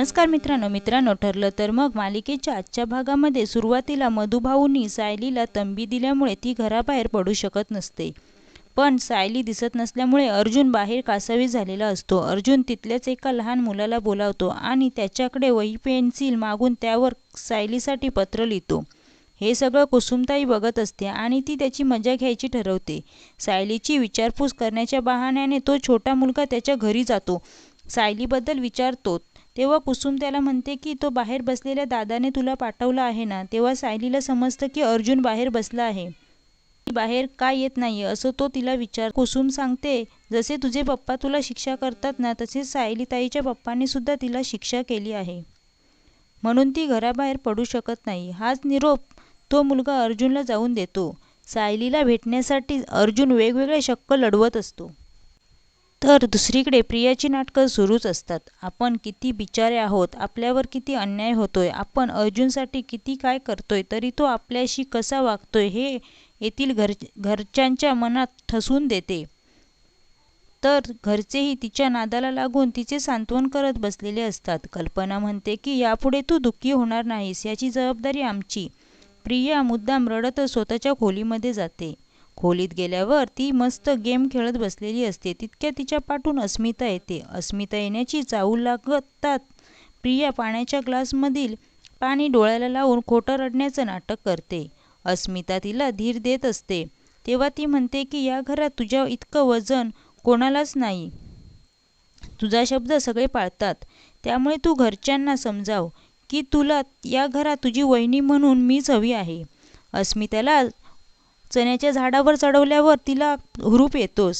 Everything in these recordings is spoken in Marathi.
नमस्कार मित्रांनो मित्रांनो ठरलं तर मग मालिकेच्या आजच्या भागामध्ये सुरुवातीला मधुभाऊंनी सायलीला तंबी दिल्यामुळे ती घराबाहेर पडू शकत नसते. पण सायली दिसत नसल्यामुळे अर्जुन बाहेर कासावी झालेला असतो. अर्जुन तिथल्याच एका लहान मुलाला बोलावतो आणि त्याच्याकडे वही पेन्सिल मागून त्यावर सायलीसाठी पत्र लिहितो. हे सगळं कुसुमताई बघत असते आणि ती त्याची मजा घ्यायची ठरवते. सायलीची विचारपूस करण्याच्या बहाण्याने तो छोटा मुलगा त्याच्या घरी जातो. सायलीबद्दल विचारतो. तेव्हा कुसुम त्याला म्हणते की तो बाहेर बसलेल्या दादाने तुला पाठवला आहे ना तेव्हा सायलीला समजतं की अर्जुन बाहेर बसला आहे. बाहेर का येत नाही असं तो तिला विचार कुसुम सांगते जसे तुझे पप्पा तुला शिक्षा करतात ना तसेच सायलीताईच्या पप्पांनी सुद्धा तिला शिक्षा केली आहे. म्हणून ती घराबाहेर पडू शकत नाही. हाच निरोप तो मुलगा अर्जुनला जाऊन देतो. सायलीला भेटण्यासाठी अर्जुन वेगवेगळे शक्क लढवत असतो. तर दुसरीकडे प्रियाची नाटकं सुरूच असतात. आपण किती बिचारे आहोत आपल्यावर किती अन्याय होतोय आपण अर्जुनसाठी किती काय करतोय तरी तो आपल्याशी कसा वागतोय हे येथील घर घरच्यांच्या मनात ठसून देते. तर घरचेही तिच्या नादाला लागून तिचे सांत्वन करत बसलेले असतात. कल्पना म्हणते की यापुढे तू दुःखी होणार नाहीस याची जबाबदारी आमची. प्रिया मुद्दाम रडत स्वतःच्या खोलीमध्ये जाते. खोलीत गेल्यावर ती मस्त गेम खेळत बसलेली असते. तितक्या तिच्या पाठून अस्मिता येते. अस्मिता येण्याची चाहूल लागतात. प्रिया पाण्याच्या ग्लासमधील पाणी डोळ्याला लावून खोटं रडण्याचं नाटक करते. अस्मिता तिला धीर देत असते. तेव्हा ती म्हणते की या घरात तुझ्या इतकं वजन कोणालाच नाही. तुझा शब्द सगळे पाळतात. त्यामुळे तू घरच्यांना समजाव की तुला या घरात तुझी वहिनी म्हणून मीच हवी आहे. अस्मिताला चण्याच्या झाडावर चढवल्यावर तिला हुरूप येतो.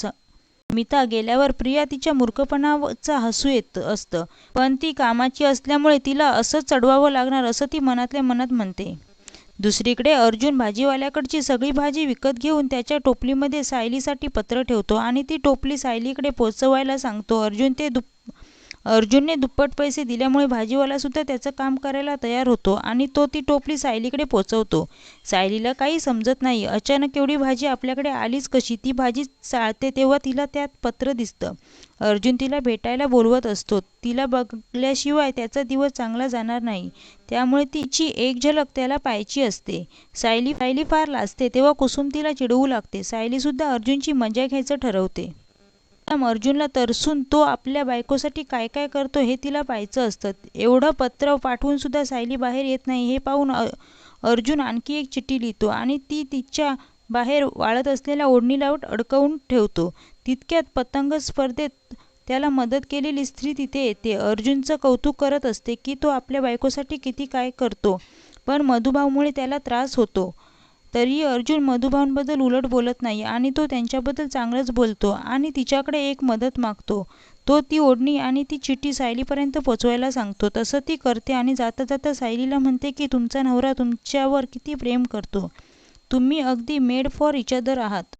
मिता गेल्यावर प्रिया तिच्या मूर्खपणाचा हसू येत असतं. पण ती कामाची असल्यामुळे तिला असंच चढवावं लागणार असं ती मनातल्या मनात म्हणते. दुसरीकडे अर्जुन भाजीवाल्याकडची सगळी भाजी विकत घेऊन त्याच्या टोपलीमध्ये सायलीसाठी पत्र ठेवतो आणि ती टोपली सायलीकडे पोचवायला सांगतो. अर्जुन ते दुप अर्जुनने दुप्पट पैसे दिल्यामुळे भाजीवालासुद्धा त्याचं काम करायला तयार होतो आणि तो ती टोपली सायलीकडे पोचवतो. सायलीला काही समजत नाही. अचानक एवढी भाजी आपल्याकडे आलीच कशी? ती भाजी चाळते तेव्हा तिला त्यात पत्र दिसतं. अर्जुन तिला भेटायला बोलवत असतो. तिला बघल्याशिवाय त्याचा दिवस चांगला जाणार नाही. त्यामुळे तिची एक झलक त्याला पाहायची असते. सायली सायली फार लाजते. तेव्हा कुसुम तिला चिडवू लागते. सायलीसुद्धा अर्जुनची मजा घ्यायचं ठरवते. अर्जुनला तरसून तो आपल्या बायकोसाठी काय काय करतो हे तिला पाहायचं असतं. एवढं पत्र पाठवून सुद्धा सायली बाहेर येत नाही. हे पाहून अर्जुन आणखी एक चिठ्ठी लिहितो आणि ती तिच्या बाहेर वाळत असलेल्या ओढणीला अडकवून ठेवतो. तितक्यात पतंग स्पर्धेत त्याला मदत केलेली स्त्री तिथे येते. अर्जुनचं कौतुक करत असते की तो आपल्या बायकोसाठी किती काय करतो पण मधुभावमुळे त्याला त्रास होतो. तरीही अर्जुन मधुभाऊंबद्दल उलट बोलत नाही आणि तो त्यांच्याबद्दल चांगलंच बोलतो आणि तिच्याकडे एक मदत मागतो. तो ती ओढणी आणि ती चिठ्ठी सायलीपर्यंत पोचवायला सांगतो. तसं ती करते आणि जाता जाता सायलीला म्हणते की तुमचा नवरा तुमच्यावर किती प्रेम करतो. तुम्ही अगदी मेड फॉर इच अदर आहात.